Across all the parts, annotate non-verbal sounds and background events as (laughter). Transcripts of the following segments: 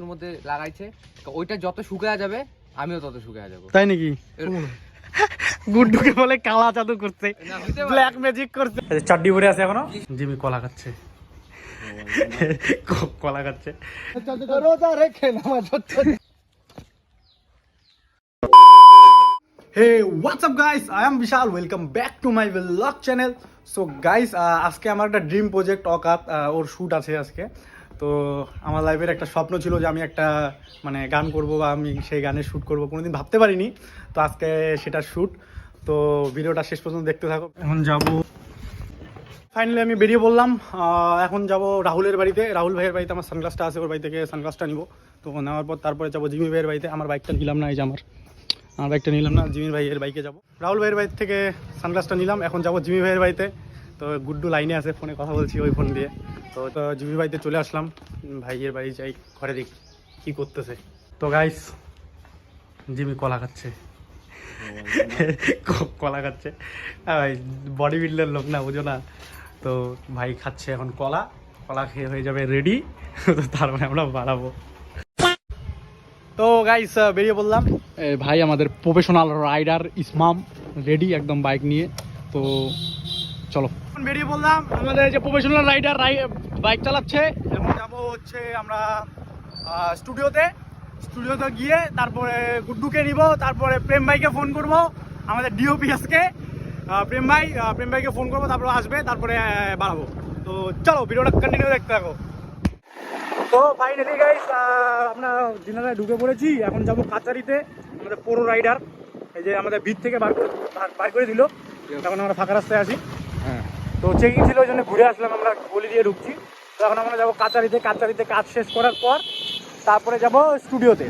এর মধ্যে লাগাইছে ওইটা যত শুকায়া যাবে আমিও তত শুকায়া যাব। তাই নাকি? গুড্ডুকে বলে কালা জাদু করছে। ব্ল্যাক ম্যাজিক করছে। চাড্ডি পরে আছে এখনও? জিমি কলা খাচ্ছে। কলা খাচ্ছে। Hey what's up guys I am Vishal welcome back to my vlog channel so guys আজকে আমার একটা ড্রিম প্রজেক্ট অকাত ওর শ্যুট আছে আজকে। তো আমার লাইফের একটা স্বপ্ন ছিল যে আমি একটা মানে গান করব বা আমি সেই গানের শ্যুট করব, কোনোদিন ভাবতে পারিনি। তো আজকে সেটা শ্যুট তো ভিডিওটা শেষ পর্যন্ত দেখতে থাকো। এখন যাব। ফাইনালি আমি বেরিয়ে বললাম এখন যাব রাহুলের বাড়িতে। রাহুল ভাইয়ের বাড়িতে আমার সানগ্লাসটা আছে, ওর বাড়ি থেকে সানগ্লাসটা নিব। তো নেওয়ার পর তারপরে যাব জিমি ভাইয়ের বাড়িতে। আমার বাইকটা নিলাম না, এই যে আমার। আমার বাইকটা নিলাম না জিমি ভাইয়ের বাইকে যাব। রাহুল ভাইয়ের বাড়ি থেকে সানগ্লাসটা নিলাম। এখন যাব জিমি ভাইয়ের বাড়িতে। তো গুড্ডু লাইনে আছে, ফোনে কথা বলছি ওই ফোন দিয়ে। তো তো জিমি বাড়িতে চলে আসলাম, ভাইয়ের বাড়ি যাই, ঘরে দেখি কী করতেছে। তো গাইস জিমি কলা খাচ্ছে। কলা খাচ্ছে। বডি বিল্ডার লোক না, বুঝো না। তো ভাই খাচ্ছে এখন কলা কলা খেয়ে হয়ে যাবে রেডি তো তারপরে আমরা বাড়াবো। তো গাইস বেরিয়ে বললাম ভাই আমাদের প্রফেশনাল রাইডার ইসমাম রেডি একদম বাইক নিয়ে। তো চলো। বেরিয়ে বললাম আমাদের যে প্রফেশনাল রাইডার বাইক চালাচ্ছে। এখন যাব হচ্ছে আমরা স্টুডিওতে স্টুডিওতে গিয়ে তারপরে গুড্ডুকে নিব তারপরে প্রেম ভাইকে ফোন করব আমাদের ডিওপিএসকে প্রেম ভাই প্রেম ভাইকে ফোন করব তারপরে আসবে তারপরে বাড়াবো। তো চলো ভিডিওটা কন্টিনিউ দেখতে থাকো। তো ফাইনালি গাইস আমরা ডিনারে ঢুকে পড়েছি। এখন যাব কাচারিতে আমাদের পুরো রাইডার এই যে আমাদের ভিড় থেকে বার করে বার- করে দিল। এখন আমরা ফাঁকা রাস্তায় আসি তো চেকিং ছিল ওই জন্য ঘুরে আসলাম আমরা গলি দিয়ে ঢুকছি। তো এখন আমরা যাব কাচারিতে কাচারিতে কাজ শেষ করার পর তারপরে যাব স্টুডিওতে।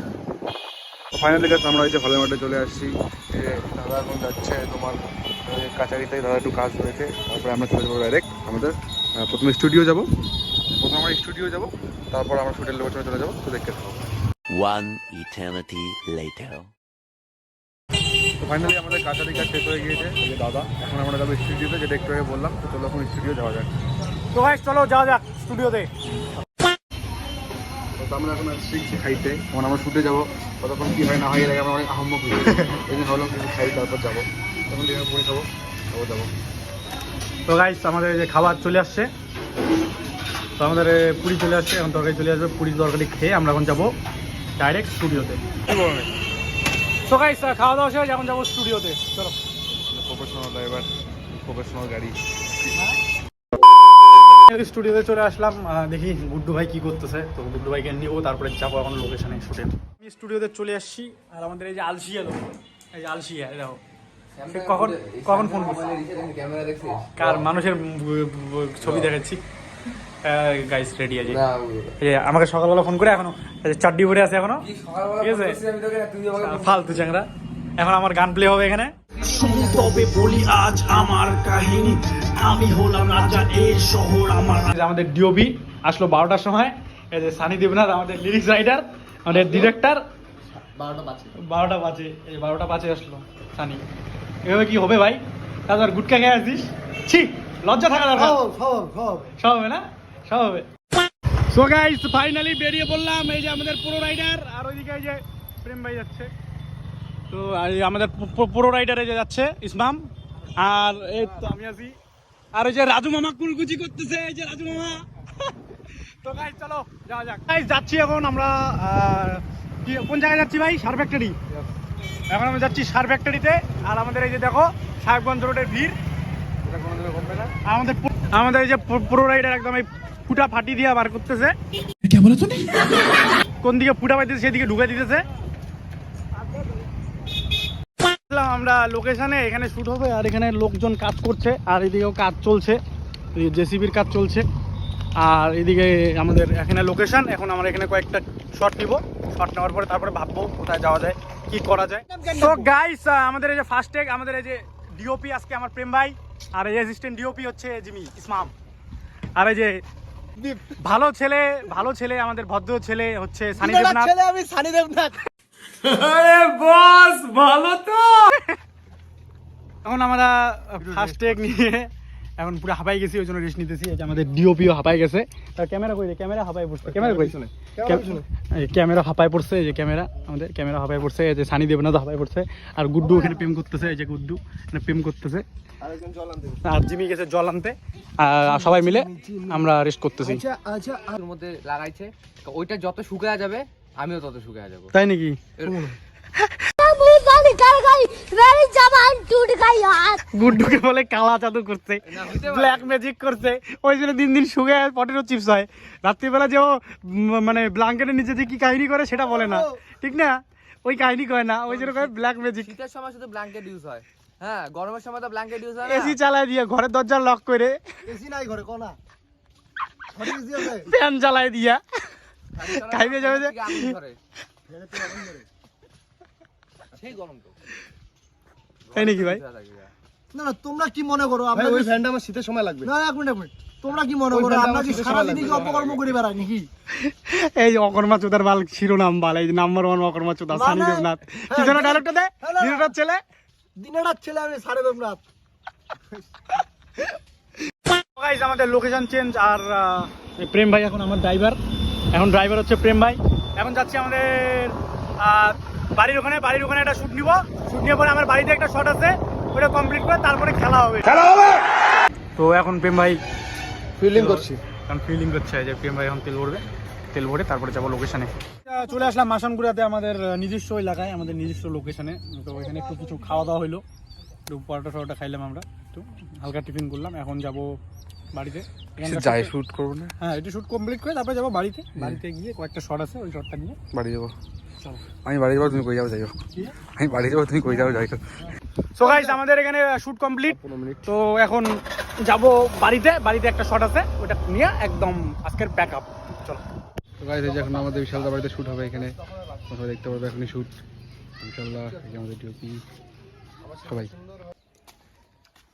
ফাইনালি কাজ আমরা এই যে হলের মাঠে চলে আসছি। যে দাদা এখন যাচ্ছে তোমার ওই কাছারিতে দাদা একটু কাজ রয়েছে। তারপরে আমরা চলে যাব ডাইরেক্ট আমাদের প্রথমে স্টুডিও যাব। প্রথমে আমরা স্টুডিও যাব তারপর আমরা শুটের লোকেশনে চলে যাব। তো দেখতে থাকব One eternity later. তো ফাইনালি আমাদের কাছারি কাজ শেষ হয়ে গিয়েছে যে দাদা। এখন আমরা যাব স্টুডিওতে যেটা একটু আগে বললাম তো চলো এখন স্টুডিও যাওয়া যাক। তো গাইস চলো যাওয়া যাক স্টুডিওতে তো আমরা এখন শিখছি খাইতে। এখন আমরা শুটে যাব। ততক্ষণ কী হয় না হয় এর আগে আমরা অনেক আহম্মক এই জন্য ভাবলাম কিছু খাই তারপর যাব। তখন ডিনার করে খাব তারপর যাব। তো গাইস আমাদের যে খাবার চলে আসছে। তো আমাদের পুরি চলে আসছে এখন তরকারি চলে আসবে পুরি তরকারি খেয়ে আমরা এখন যাব ডাইরেক্ট স্টুডিওতে তো গাইস খাওয়া দাওয়া শেষ এখন যাব স্টুডিওতে চলো। প্রফেশনাল ড্রাইভার প্রফেশনাল গাড়ি। স্টুডিওতে চলে আসলাম দেখি গুড্ডু ভাই কি করতেছে। তো গুড্ডু ভাইকে নিবো তারপরে যাব এখন লোকেশনে শুটে আমি স্টুডিওতে চলে আসছি আর আমাদের এই যে আলসিয়া লোক। এই যে আলসিয়া দেখো। কখন কখন ফোন করছে? কার মানুষের ছবি দেখাচ্ছি। গাইস রেডি আছে। আমাকে সকালবেলা ফোন করে এখনও চাড্ডি পরে আছে এখনও। ঠিক আছে। ফালতু চ্যাংরা। এখন আমার গান প্লে হবে এখানে। তবে বলি আজ আমার কাহিনী। আমি হলাম রাজা এই শহর আমার আমাদের ডিওবি আসলো বারোটার সময়। এই যে সানি দেবনাথ আমাদের লিরিক্স রাইটার আমাদের ডিরেক্টর বারোটা পাঁচে এই বারোটা পাঁচে আসলো সানি। এভাবে কি হবে ভাই? তাহলে আর গুটকা খেয়ে আসিস? ছি লজ্জা থাকা দরকার। সব হবে না? সো গাইস ফাইনালি বেরিয়ে পড়লাম। এই যে আমাদের পুরো রাইডার আর ওইদিকে এই যে প্রেম ভাই যাচ্ছে। তো এই আমাদের পুরো রাইডার এই যে যাচ্ছে ইসমাম। আর এই তো আমি আছি। আর ওই যে রাজু মামা কুলকুচি করতেছে এই যে রাজু মামা। তো গাইস চলো যাওয়া যাক। গাইস যাচ্ছি এখন আমরা কি কোন জায়গায় যাচ্ছি ভাই? সার ফ্যাক্টরি এখন আমরা যাচ্ছি সার ফ্যাক্টরিতে আর আমাদের এই যে দেখো সাহেবগঞ্জ রোডের ভিড়। আমাদের আমাদের এই যে পুরো রাইডার একদম এই ফুটা ফাটি দিয়ে বার করতেছে। কোন দিকে ফুটা পাইতেছে সেদিকে ঢুকে দিতেছে। আমরা লোকেশনে এখানে শুট হবে আর এখানে লোকজন কাজ করছে আর এদিকেও কাজ চলছে। জেসিবির কাজ চলছে। আর এদিকে আমাদের এখানে লোকেশন এখন আমরা এখানে কয়েকটা শট নিব। শট নেওয়ার পরে তারপরে ভাববো কোথায় যাওয়া যায় কি করা যায়। তো গাইস আমাদের এই যে ফার্স্ট টেক আমাদের এই যে ডিওপি আজকে আমার প্রেম ভাই আর এই অ্যাসিস্ট্যান্ট ডিওপি হচ্ছে জিমি ইসমাম। আর এই যে ভালো ছেলে ভালো ছেলে আমাদের ভদ্র ছেলে হচ্ছে সানি দেবনাথ। ছেলে আমি সানি দেবনাথ। আরে বস ভালো তো। এখন আমরা ফার্স্ট টেক নিয়ে এখন পুরো হাঁপাই গেছি ওই জন্য রেস্ট নিতেছি। এই যে আমাদের ডিওপিও হাঁপাই গেছে। তার ক্যামেরা কই রে? ক্যামেরা হাঁপাই পড়ছে। ক্যামেরা কই? এই ক্যামেরা হাঁপাই পড়ছে এই যে ক্যামেরা আমাদের ক্যামেরা হাঁপাই পড়ছে। এই যে সানি দেবনা তো হাঁপাই পড়ছে। আর গুড্ডু ওখানে প্রেম করতেছে এই যে গুড্ডু এখানে প্রেম করতেছে। আর জিমি গেছে জল আনতে। আর সবাই মিলে আমরা রেস্ট করতেছি। ওর মধ্যে লাগাইছে। ওইটা যত শুকায়া যাবে আমিও তত শুকায়া যাব। তাই নাকি? গুড্ডুকে বলে কালা জাদু করছে ব্ল্যাক ম্যাজিক করছে ওই জন্য দিন দিন সুগার পটেটো চিপস হয়। রাত্রিবেলা যে ও মানে ব্ল্যাঙ্কেটের নিচে যে কি কাহিনী করে সেটা বলে না। ঠিক না? ওই কাহিনী কয় না ওই জন্য কয় ব্ল্যাক ম্যাজিক শীতের সময় শুধু ব্ল্যাঙ্কেট ইউজ হয়। হ্যাঁ গরমের সময় তো ব্ল্যাঙ্কেট ইউজ হয় এসি চালায় দিয়ে ঘরের দরজা লক করে। এসি নাই ঘরে কোনা। ফ্যান চালায় দিয়া। খাইবে যাবে যে। থেকে আগুন ধরে। সেই গরম তো। তাই নাকি ভাই? না না তোমরা কি মনে করো? ভাই ওই ফ্যানটা আমার শীতের সময় লাগবে। না এক মিনিট এক মিনিট। তোমরা কি মনে করো? আমরা কি সারাদিনই কি অপকর্ম করে বেড়াই নাকি? এই যে অকর্মা চোদার বাল শিরোনাম বাল এই নাম্বার ওয়ান অকর্মা চোদা সানি দেবনাথ। কি যেন ডায়লগটা দে? না, না। দিনটার ছেলে? আমি গাইজ আমাদের লোকেশন চেঞ্জ আর আহ, প্রেম ভাই এখন আমার ড্রাইভার এখন ড্রাইভার হচ্ছে প্রেম ভাই। এখন যাচ্ছি আমাদের বাড়ির ওখানে বাড়ির ওখানে একটা শুট নিব। শুট নিয়ে পরে আমার বাড়িতে একটা শট আছে ওটা কমপ্লিট করে তারপরে খেলা হবে। খেলা হবে! তো এখন প্রেম ভাই ফিল্ডিং করছি। এখন ফিলিং করছে যে প্রেম ভাই এখন তেল ভরবে। তেল ভরে তারপরে যাব লোকেশনে চলে আসলাম মাসানগুড়াতে আমাদের নিজস্ব এলাকায় আমাদের নিজস্ব লোকেশনে তো এখানে একটু কিছু খাওয়া দাওয়া হলো একটু পরোটা টরোটা খাইলাম আমরা। একটু হালকা টিফিন করলাম। এখন যাব বাড়িতে। যাই শুট করব না। হ্যাঁ একটু শুট কমপ্লিট করে তারপরে যাব বাড়িতে। বাড়িতে গিয়ে কয়েকটা শট আছে ওই শটটা নিয়ে। বাড়ি যাব। আমি বাড়ি যাব তুমি কই যাও যাই হোক। আমি বাড়ি যাব তুমি কই যাও যাই হোক। সো গাইস আমাদের এখানে শুট কমপ্লিট তো এখন যাব বাড়িতে বাড়িতে একটা শট আছে ওটা নিয়ে একদম আজকের প্যাক আপ চলো। তো গাইজ এই যে এখন আমাদের বিশালদা বাড়িতে শুট হবে এখানে। কোথাও দেখতে পারবে এখনই শুট ইনশাল্লাহ এই যে আমাদের ডিওপি সবাই।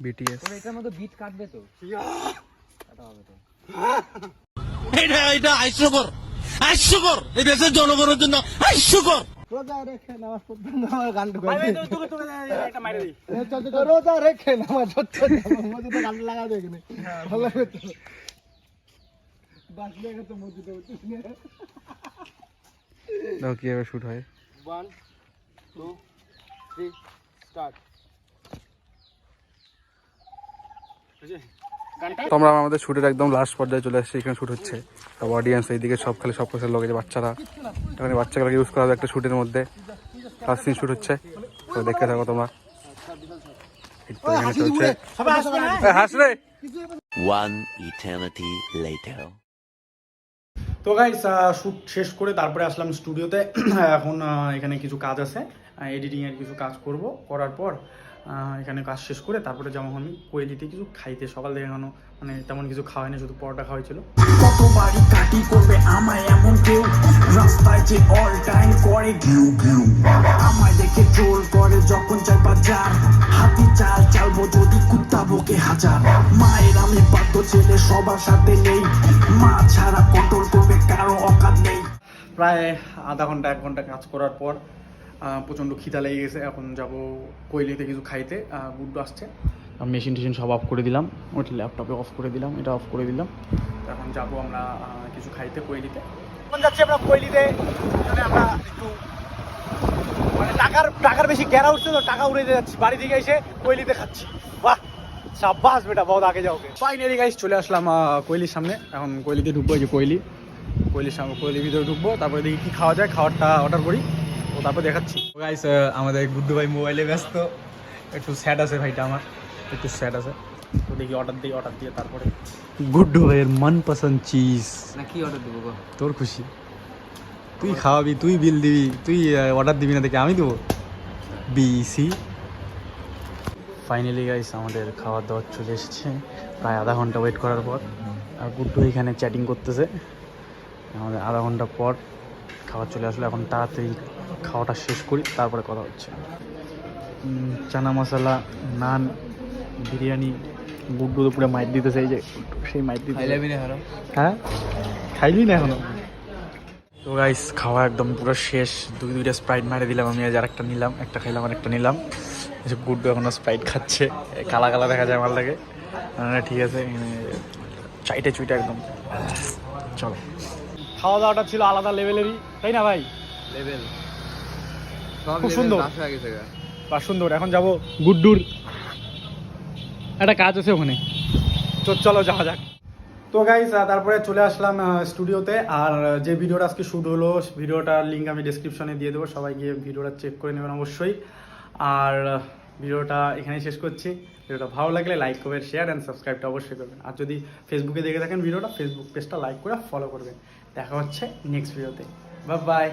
বিটিএস এটার মধ্যে বিট কাটবে তো? এটা এটা হাস্যকর হাস্যকর এই দেশের জনগণের জন্য হাস্যকর রোজা রেখে নামাজ পড়তে গান। রোজা রেখে নামাজ পড়তে গান লাগা দেয় ভালো লাগবে তো। বাস লেগে তো মসজিদে উঠিস না শুট হয়? ওয়ান টু থ্রি স্টার্ট তো আমাদের শুটের একদম লাস্ট পর্যায়ে চলে আসছি এখানে শুট হচ্ছে। সব অডিয়েন্স এইদিকে সব খালি সব কিছু লোক বাচ্চারা। এখানে বাচ্চাগুলোকে ইউজ করা হবে একটা শ্যুটের মধ্যে। ফার্স্ট সিন শুট হচ্ছে। তো দেখতে থাকো তোমরা। তো চলছে। One eternity later. Guys shoot শেষ করে তারপরে আসলাম স্টুডিওতে (clears throat) এখন এখানে কিছু কাজ আছে। এডিটিং এর কিছু কাজ করব। করার পর এখানে কাজ শেষ করে তারপরে যেমন আমি। কোয়েলিতে কিছু খাইতে সকাল থেকে এখনও মানে তেমন কিছু খাওয়া হয়নি শুধু পরোটা খাওয়াই ছিল কতবারই কাটি করবে আমায় এমন কেউ? রাস্তায় যে অল টাইম করে ঘিউ ঘিউ আমায় দেখে ট্রোল করে যখন চাই বাজার হাতি চাল চালবো যদি কুত্তা বকে হাজার। মায়ের আমি বাধ্য ছেলে সবার সাথে নেই। মা ছাড়া কন্ট্রোল করবে কারও অকাত নেই। প্রায় আধা ঘণ্টা এক ঘণ্টা কাজ করার পর আহ, প্রচণ্ড খিদা লেগে গেছে। এখন যাব কোয়েলিতে কিছু খাইতে। গুড্ডু আসছে। মেশিন টেশিন সব অফ করে দিলাম ওইটা ল্যাপটপে অফ করে দিলাম এটা অফ করে দিলাম। এখন যাব আমরা কিছু খাইতে কোয়েলিতে এখন যাচ্ছি আমরা কোয়েলিতে আমরা একটু মানে টাকার টাকার বেশি গ্যারা উঠছে তো টাকা উড়ে যাচ্ছি বাড়ি থেকে এসে কোয়েলিতে খাচ্ছি। বাহ সাব্বাস বেটা বহুত আগে যাওগে ফাইনালি গাইস চলে আসলাম কোয়েলির সামনে। এখন কোয়েলিতে ঢুকবো এই যে কোয়েলি। কোয়েলির সামনে কোয়েলির ভিতরে ঢুকবো তারপরে দেখি কি খাওয়া যায় খাবারটা অর্ডার করি তো তারপর দেখাচ্ছি। গাইস আমাদের গুড্ডু ভাই মোবাইলে ব্যস্ত একটু স্যাড আছে ভাইটা আমার। একটু স্যাড আছে। তো দেখি অর্ডার দিই অর্ডার দিয়ে তারপরে। গুড্ডু ভাইয়ের মনপসন্দ চিজ না কি অর্ডার দেবো তোর খুশি। তুই খাওয়াবি তুই বিল দিবি তুই অর্ডার দিবি না দেখে আমি দেবো? বিসি ফাইনালি গাইস আমাদের খাওয়ার দাওয়ার চলে এসেছে। প্রায় আধা ঘণ্টা ওয়েট করার পর। আর গুড্ডু এখানে চ্যাটিং করতেছে। আমাদের আধা ঘণ্টা পর খাবার চলে আসলো। এখন তাড়াতাড়ি খাওয়াটা শেষ করি তারপরে কথা হচ্ছে। চানা মশলা নান বিরিয়ানি গুড্ডু তো পুরো মাইট দিতেছে এই যে সেই মাইট দিতে হ্যাঁ? খাইলি না এখনও? তো গাইস খাওয়া একদম পুরো শেষ। দুই দুইটা স্প্রাইট মারে দিলাম আমি আজ আরেকটা নিলাম একটা খাইলাম আর একটা নিলাম। এই যে গুড্ডু এখনও স্প্রাইট খাচ্ছে। কালা কালা দেখা যায় আমার লাগে। ঠিক আছে চাইটে চুইটা একদম। চলো। খাওয়া দাওয়াটা ছিল আলাদা লেভেলেরই তাই না ভাই? লেভেল। সব খুব সুন্দর। বা সুন্দর এখন যাব গুড্ডুর একটা কাজ আছে ওখানে। তো চলো যাওয়া যাক। তো গাইস তারপরে চলে আসলাম স্টুডিওতে আর যে ভিডিওটা আজকে শ্যুট হলো ভিডিওটার লিঙ্ক আমি ডিসক্রিপশনে দিয়ে দেবো। সবাই গিয়ে ভিডিওটা চেক করে নেবেন অবশ্যই। আর ভিডিওটা এখানেই শেষ করছি। ভিডিওটা ভালো লাগলে লাইক করবেন শেয়ার অ্যান্ড সাবস্ক্রাইবটা অবশ্যই করবেন। আর যদি ফেসবুকে দেখে থাকেন ভিডিওটা ফেসবুক পেজটা লাইক করে ফলো করবেন। দেখা হচ্ছে নেক্সট ভিডিওতে বা বাই